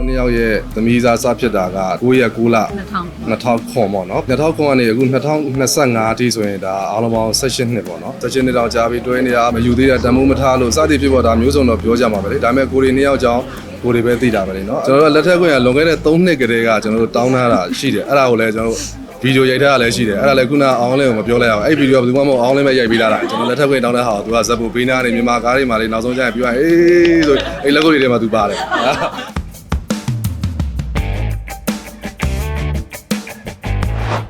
တို့နှစ်ယောက်ရဲ့သမီးစားစဖြစ်တာက9ရက်9လ2000 2000ခွန်ပေါ့နော်2000ခွန်ကနေအခု2025အထိဆိုရင်ဒါအားလုံးပေါင်း16နှစ်ပေါ့နော်16နှစ်တောင်ကြာပြီတွဲနေတာမယူသေးတာတန်မိုးမထားလို့စသည်ဖြစ်ပေါ်ဒါမျိုးစုံတော့ပြောကြမှာပဲလေဒါပေမဲ့ကိုရီနှစ်ယောက်ကြောင်းကိုရီပဲသိတာပဲလေနော်ကျွန်တော်တို့လက်ထက်ခွင့်ကလွန်ခဲ့တဲ့3နှစ်ကတည်းကကျွန်တော်တို့တောင်းထားတာရှိတယ်အဲ့ဒါကိုလည်းကျွန်တော်တို့ဗီဒီယိုရိုက်ထားတာလည်းရှိတယ်အဲ့ဒါလည်းခုနအောင်လင်းကိုမပြောလိုက်အောင်အဲ့ဗီဒီယိုကဘယ်သူမှမဟုတ်အောင်လင်းပဲရိုက်ပေးလာတာကျွန်တော်လက်ထက်ခွင့်တောင်းတဲ့ဟာကိုသူကဇက်ပူပေးနာနေမြန်မာကားတွေမှာလေနောက်ဆုံးကျရင်ပြောရင်အေးဆိုအဲ့လက်ကုတ်တွေထဲမှာသူပါတယ်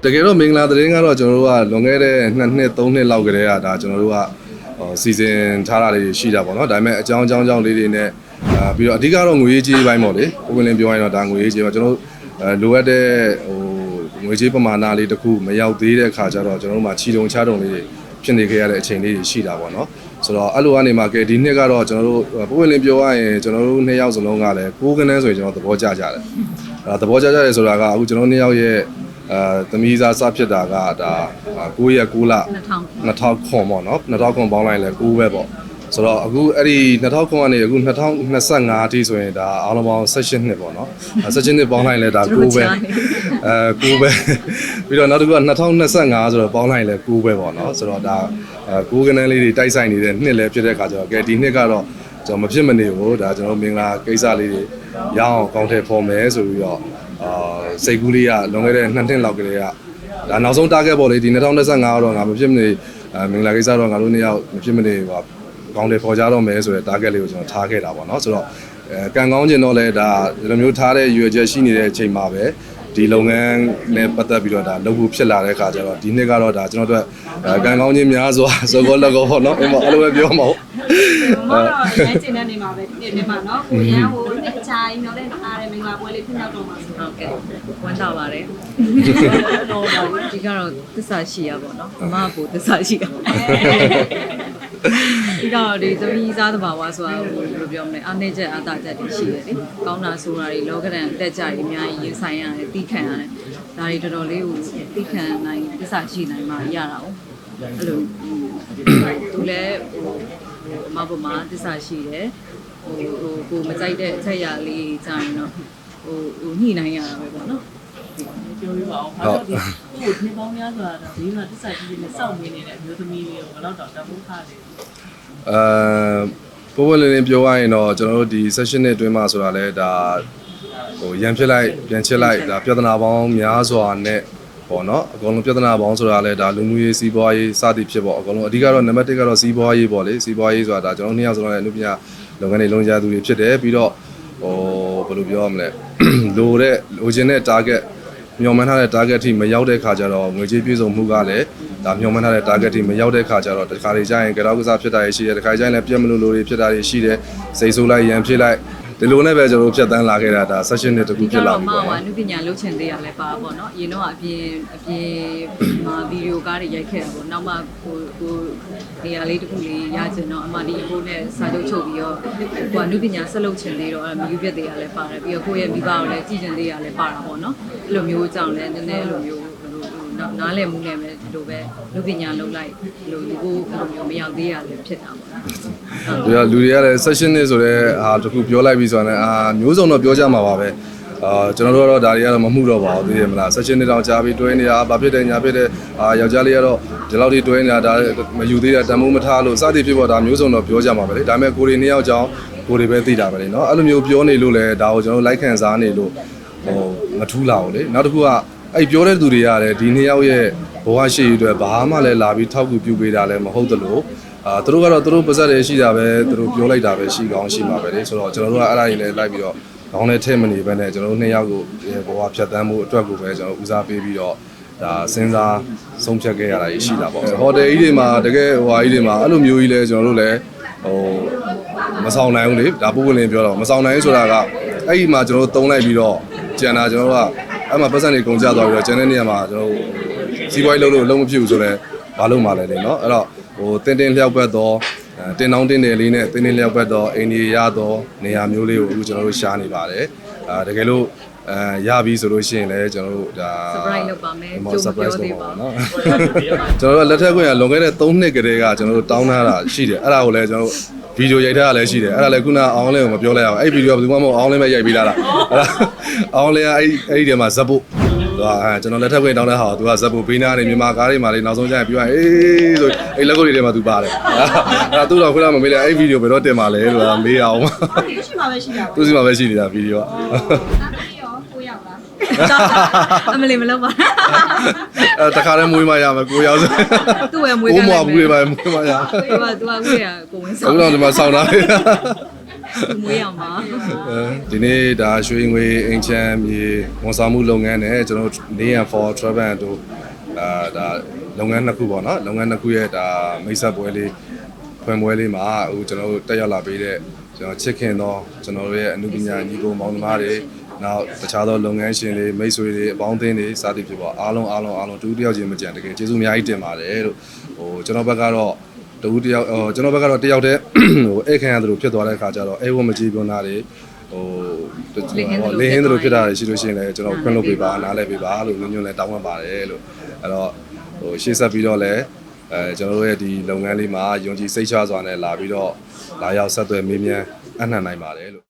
တကယ်တော့မင်္ဂလာသတင်းကတော့ကျွန်တော်တို့ကလွန်ခဲ့တဲ့2နှစ်3နှစ်လောက်ကတည်းကဒါကျွန်တော်တို့ကဟိုစီစဉ်ထားတာလေးရှိတာပေါ့နော်ဒါပေမဲ့အကြောင်းအကြောင်းကြောင့်လေးတွေနဲ့အာပြီးတော့အဓိကတော့ငွေရေးကြေးပိုင်းပေါ့လေပုံဝင်လင်းပြောရင်တော့ဒါငွေရေးကြေးပါကျွန်တော်တို့အဲလိုအပ်တဲ့ဟိုငွေကြေးပမာဏလေးတစ်ခုမရောက်သေးတဲ့အခါကျတော့ကျွန်တော်တို့မှာချီတုံချတုံလေးတွေဖြစ်နေခဲ့ရတဲ့အချိန်လေးတွေရှိတာပေါ့နော်ဆိုတော့အဲ့လိုကနေမှကဲဒီနှစ်ကတော့ကျွန်တော်တို့ပုံဝင်လင်းပြောရရင်ကျွန်တော်တို့နှစ်ယောက်စလုံးကလည်းကိုးကနန်းဆိုရင်ကျွန်တော်သဘောကျကြတယ်အဲသဘောကျကြတယ်ဆိုတာကအခုကျွန်တော်နှစ်ယောက်ရဲ့ အဲသမီးစားစဖြစ်တာကဒါ9ရက်9လ2000 2000ခွန်ပေါ့နော်2000ခွန်ပေါင်းလိုက်လဲ9ပဲပေါ့ဆိုတော့အခုအဲ့ဒီ2000ခွန်ကနေအခု2025အထိဆိုရင်ဒါအားလုံးပေါင်း16နှစ်ပေါ့နော်16နှစ်ပေါင်းလိုက်လဲဒါ9ပဲအဲ9ပဲပြီးတော့နောက်တစ်ခုက2025ဆိုတော့ပေါင်းလိုက်လဲ9ပဲပေါ့နော်ဆိုတော့ဒါအဲ9ကနန်းလေးတွေတိုက်ဆိုင်နေတဲ့နှစ်လည်းဖြစ်တဲ့အခါကျတော့ကဲဒီနှစ်ကတော့ကျွန်တော်မဖြစ်မနေဘူးဒါကျွန်တော်မင်္ဂလာကိစ္စလေးတွေရအောင်ကောင်းထည့်ဖော်မယ်ဆိုပြီးတော့ အာစိတ်ကူးလေးကလွန်ခဲ့တဲ့2နှစ်လောက်ကလေးကဒါနောက်ဆုံး target ပေါ့လေဒီ2025တော့ငါမဖြစ်မနေအဲမင်္ဂလာကိစ္စတော့ငါတို့နှစ်ယောက်မဖြစ်မနေဟိုကောင်းတယ်ပေါ်ကြတော့မယ်ဆိုတဲ့ target လေးကိုကျွန်တော်ထားခဲ့တာပေါ့နော်ဆိုတော့အဲကံကောင်းခြင်းတော့လဲဒါဒီလိုမျိုးထားတဲ့ရွေချက်ရှိနေတဲ့အချိန်မှာပဲဒီလုပ်ငန်းနဲ့ပတ်သက်ပြီးတော့ဒါလုပ်ဖို့ဖြစ်လာတဲ့အခါကျတော့ဒီနှစ်ကတော့ဒါကျွန်တော်တို့အဲကံကောင်းခြင်းများစွာစကောလက်ကောပေါ့နော်အဲ့မှာအဲ့လိုပဲပြောမှာဟုတ် မတော့လဲကျင်တဲ့နေမှာပဲဒီနေ့မှာနော်ကိုရန်ဟိုအချိုင်းမျောတဲ့အားတဲ့မင်္ဂလာပွဲလေးဖြစ်ရောက်တော့မှာဆိုဟုတ်ကဲ့ဝမ်းသာပါတယ်ဒီကတော့သစ္စာရှိရပါတော့အမကသစ္စာရှိရဒီတော့ဒီသမီးစားသဘာဝဆိုတာဟိုဘယ်လိုပြောမလဲအားနေချက်အားသာချက်တွေရှိတယ်လေကောင်းတာဆိုတာတွေလောကဒဏ်တက်ကြတွေအများကြီးရင်ဆိုင်ရတယ်တီးခံရတယ်ဒါတွေတော်တော်လေးကိုတီးခံနိုင်သစ္စာရှိနိုင်မှရတာ哦အဲ့လိုသူလည်းဟို အမဘမသစ္စာရှိတယ်ဟိုဟိုကိုမကြိုက်တဲ့အချက်ရလေးကြာရင်တော့ဟိုဟိုညှိနိုင်ရတာပဲပေါ့နော်ပြောပြပါအောင်ဘာလို့ဒီကိုဒီပေါင်းများဆိုတာတော့ဒီမှာတစ္ဆာကြီးတွေနဲ့စောင့်နေနေတဲ့အမျိုးသမီးလေးကိုဘယ်တော့တော့တမိုးခါတယ်အဲပိုးပေါ်လင်းလင်းပြောရရင်တော့ကျွန်တော်တို့ဒီ session နဲ့အတွင်းမှာဆိုတာလဲဒါဟိုရန်ဖြစ်လိုက်ပြန်ချစ်လိုက်ဒါပြဿနာပေါင်းများစွာနဲ့ ပေါ့နော်အကုန်လုံးပြဿနာပေါင်းဆိုတာလဲဒါလူမှုရေးစီးပွားရေးစသည်ဖြစ်ပေါ့အကုန်လုံးအဓိကတော့နံပါတ်1ကတော့စီးပွားရေးပေါ့လေစီးပွားရေးဆိုတာဒါကျွန်တော်နှစ်ယောက်စလုံးလည်းအမှုပညာလုပ်ငန်းတွေလုံးကြသူတွေဖြစ်တယ်ပြီးတော့ဟိုဘယ်လိုပြောရမလဲလိုတဲ့လိုချင်တဲ့ target မျှော်မှန်းထားတဲ့ target အထိမရောက်တဲ့ခါကျတော့ငွေကြေးပြည့်စုံမှုကလည်းဒါမျှော်မှန်းထားတဲ့ target အထိမရောက်တဲ့ခါကျတော့တခါလေကျရင်ကြောက်ကစားဖြစ်တာရှိတယ်တခါကျရင်လည်းပြက်မလို့လို့တွေဖြစ်တာရှိတယ်စိတ်ဆိုးလိုက်ရန်ဖြစ်လိုက် ဒီလိုနဲ့ပဲကျွန်တော်တို့ဖြတ်တန်းလာခဲ့တာဒါ session နဲ့တကူဖြစ်လာပြီမပေါ့ဟာနော်နုပညာလှုပ်ချင်သေးရလဲပါပေါ့နော်အရင်တော့အပြင်အပြင်မှာဗီဒီယိုကားတွေရိုက်ခဲ့တာပေါ့နောက်မှကိုကိုနေရာလေးတစ်ခုလေးရချင်တော့အမဒီအကိုနဲ့စာချုပ်ချုပ်ပြီးတော့ကိုကနုပညာဆက်လုပ်ချင်သေးတော့အဲမြူပြက်သေးရလဲပါတယ်ပြီးတော့ကိုယ့်ရဲ့မိဘကိုလည်းကြည်ချင်သေးရလဲပါတာပေါ့နော်အဲ့လိုမျိုးကြောင့်လဲနည်းနည်းအဲ့လိုမျိုး နားလည်မှုနဲ့ပဲဒီလိုပဲလူပညာလုံးလိုက်လို့ဒီကိုအဲ့လိုမျိုးမရောက်သေးရလဲဖြစ်တာပေါ့နော်ဒီကလူတွေကလည်း session နဲ့ဆိုတော့အာတခုပြောလိုက်ပြီဆိုတော့အာမျိုးစုံတော့ပြောကြမှာပါပဲအာကျွန်တော်တို့ကတော့ဒါတွေကတော့မမှုတော့ပါဘူးသိရမလား session နဲ့တော့ကြားပြီးတွဲနေတာဘာဖြစ်တယ်ညာဖြစ်တယ်အာယောက်ျားလေးကတော့ဒီလောက်ထိတွဲနေတာဒါမယူသေးတာတန်မိုးမထားလို့စသည်ဖြစ်ပေါ်ဒါမျိုးစုံတော့ပြောကြမှာပဲလေဒါပေမဲ့ကိုရီနှစ်ယောက်ကြောင်းကိုရီပဲသိတာပဲလေနော်အဲ့လိုမျိုးပြောနေလို့လည်းဒါကိုကျွန်တော်လိုက်ခံစားနေလို့ဟိုမထူးလာဘူးလေနောက်တစ်ခုက အဲ့ပြောတဲ့သူတွေရတယ်ဒီနှစ်ယောက်ရဲ့ဘဝရှိရတဲ့ဘာမှလည်းလာပြီးထောက်ကူပြုပေးတာလည်းမဟုတ်သလိုအာသူတို့ကတော့သူတို့ပါဇက်တွေရှိတာပဲသူတို့ပြောလိုက်တာပဲရှိကောင်းရှိမှာပဲလေဆိုတော့ကျွန်တော်တို့ကအဲ့ဒါကြီးလည်းလိုက်ပြီးတော့ခေါင်းနဲ့ထဲမနေဘဲနဲ့ကျွန်တော်တို့နှစ်ယောက်ကိုဘဝဖြတ်တန်းမှုအတွက်ကိုပဲကျွန်တော်ဦးစားပေးပြီးတော့ဒါစဉ်းစားဆုံးဖြတ်ခဲ့ရတာရှိတာပေါ့ဟိုတယ်ကြီးတွေမှာတကယ်ဟိုဟာကြီးတွေမှာအဲ့လိုမျိုးကြီးလဲကျွန်တော်တို့လည်းဟိုမဆောင်နိုင်ဘူးလေဒါပို့ဝင်လင်းပြောတော့မဆောင်နိုင်ဘူးဆိုတာကအဲ့ဒီမှာကျွန်တော်တို့တုံးလိုက်ပြီးတော့ကျန်တာကျွန်တော်တို့က အဲ့မှာပတ်စံတွေကုန်ကြသွားပြီးတော့ကျန်တဲ့နေရာမှာကျွန်တော်တို့စီးပွားရေးလုပ်လို့လုံးမဖြစ်ဘူးဆိုတော့ဘာလို့မှလဲလေနော်အဲ့တော့ဟိုတင်းတင်းလျောက်ပတ်တော့အဲတင်းတောင်းတင်းတယ်လေးနဲ့တင်းတင်းလျောက်ပတ်တော့အိန္ဒိယရတော့နေရာမျိုးလေးကိုအခုကျွန်တော်တို့ရှားနေပါတယ်အာတကယ်လို့အဲရပြီဆိုလို့ရှိရင်လည်းကျွန်တော်တို့ဒါ surprise လုပ်ပါမယ်ဒီမှာကြိုးမ surprise ပြောသေးပါလုပ်ဘူးနော်ကျွန်တော်တို့လက်ထက်ခွင့်ကလွန်ခဲ့တဲ့3နှစ်ကတည်းကကျွန်တော်တို့တောင်းထားတာရှိတယ်အဲ့ဒါကိုလည်းကျွန်တော်တို့ ဗီဒီယိုရိုက်ထားတာလည်းရှိတယ်အဲ့ဒါလည်းခုနအောင်လင်းကိုမပြောလိုက်အောင်အဲ့ဗီဒီယိုကဘယ်သူမှမဟုတ်အောင်လင်းပဲရိုက်ပေးလာတာအဲ့ဒါအောင်လင်းကအဲ့အဲ့ဒီထဲမှာဇက်ဖို့သူကအဲကျွန်တော်လက်ထပ်ခွင့်တောင်းတဲ့ဟာကိုသူကဇက်ဖို့ပေးနာနေမြန်မာကားတွေမှာလေနောက်ဆုံးကျရင်ပြောရင်အေးဆိုအဲ့လက်ကုပ်တွေထဲမှာသူပါတယ်အဲ့ဒါသူတော့ခုနကမမေးလိုက်အဲ့ဗီဒီယိုဘယ်တော့တင်ပါလဲလို့ကမေးအောင်ဟုတ်တယ်ရှိမှပဲရှိတာပေါ့သူစီမှာပဲရှိနေတာဗီဒီယိုကအဲ့ဒါရောကိုရောက်လား အမလေးမလုပ်ပါအဲတခါတည်းမွေးမရမယ်ကိုရောက်ဆိုသူ့ရဲ့မွေးဘိုးကမလည်းဘူးတွေပါမွေးမရသူကသူကကိုရကိုဝင်အခုဆောင်တော့ဒီမှာဆောင်းတာလေမွေးရမှာဒီနေ့ဒါရွှေငွေအင်ချမ်းမြေဝန်ဆောင်မှုလုပ်ငန်းနဲ့ကျွန်တော်တို့ Neon for Travel တို့အာဒါလုပ်ငန်းနှစ်ခုပေါ့နော်လုပ်ငန်းနှစ်ခုရဲ့ဒါမိတ်ဆက်ပွဲလေးဖွင့်ပွဲလေးမှာအခုကျွန်တော်တို့တက်ရောက်လာပေးတဲ့ကျွန်တော်ချစ်ခင်သောကျွန်တော်တို့ရဲ့အမှုပညာညီကိုမောင်နှမတွေ နောက်တခြားသောလုပ်ငန်းရှင်တွေမိတ်ဆွေတွေအပေါင်းအသင်းတွေစသည်ဖြစ်ပေါ့အားလုံးအားလုံးအားလုံးတူတူတယောက်ချင်းမကြံတကယ်ကျေးဇူးအများကြီးတင်ပါတယ်လို့ဟိုကျွန်တော်ဘက်ကတော့တူတယောက်ဟိုကျွန်တော်ဘက်ကတော့တယောက်တည်းဟိုဧည့်ခံရတယ်လို့ဖြစ်သွားတဲ့အခါကျတော့အဲဝမကြီးပြောနာတွေဟိုလင်းဟင်းတို့ဖြစ်တာရှိလို့ရှိရင်လည်းကျွန်တော်ခွင့်လုပ်ပေးပါနားလဲပေးပါလို့ညွှန်ညွှန်လဲတောင်းပန်ပါတယ်လို့အဲ့တော့ဟိုရှေ့ဆက်ပြီးတော့လည်းအဲကျွန်တော်တို့ရဲ့ဒီလုပ်ငန်းလေးမှာယုံကြည်စိတ်ချစွာနဲ့လာပြီးတော့လာရောက်ဆက်သွယ်မေးမြန်းအနှံ့နိုင်ပါတယ်လို့